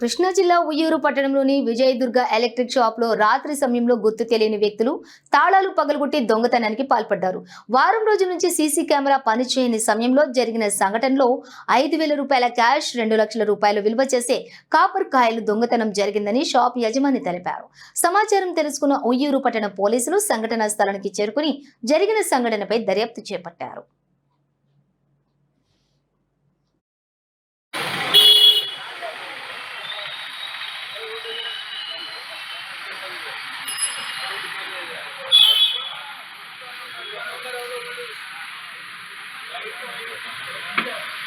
కృష్ణా జిల్లా ఉయ్యూరు పట్టణంలోని విజయదుర్గ ఎలక్ట్రిక్ షాప్లో రాత్రి సమయంలో గుర్తు తెలియని వ్యక్తులు తాళాలు పగలగొట్టి దొంగతనానికి పాల్పడ్డారు. వారం రోజుల నుంచి సీసీ కెమెరా పనిచేయని సమయంలో జరిగిన సంఘటనలో ఐదు వేల రూపాయల క్యాష్ రెండు లక్షల రూపాయలు విలువ చేసే కాపర్ కాయలు దొంగతనం జరిగిందని షాప్ యజమాని తెలిపారు. సమాచారం తెలుసుకున్న ఉయ్యూరు పట్టణ పోలీసులు సంఘటనా స్థలానికి చేరుకుని జరిగిన సంఘటనపై దర్యాప్తు చేపట్టారు. Thank you.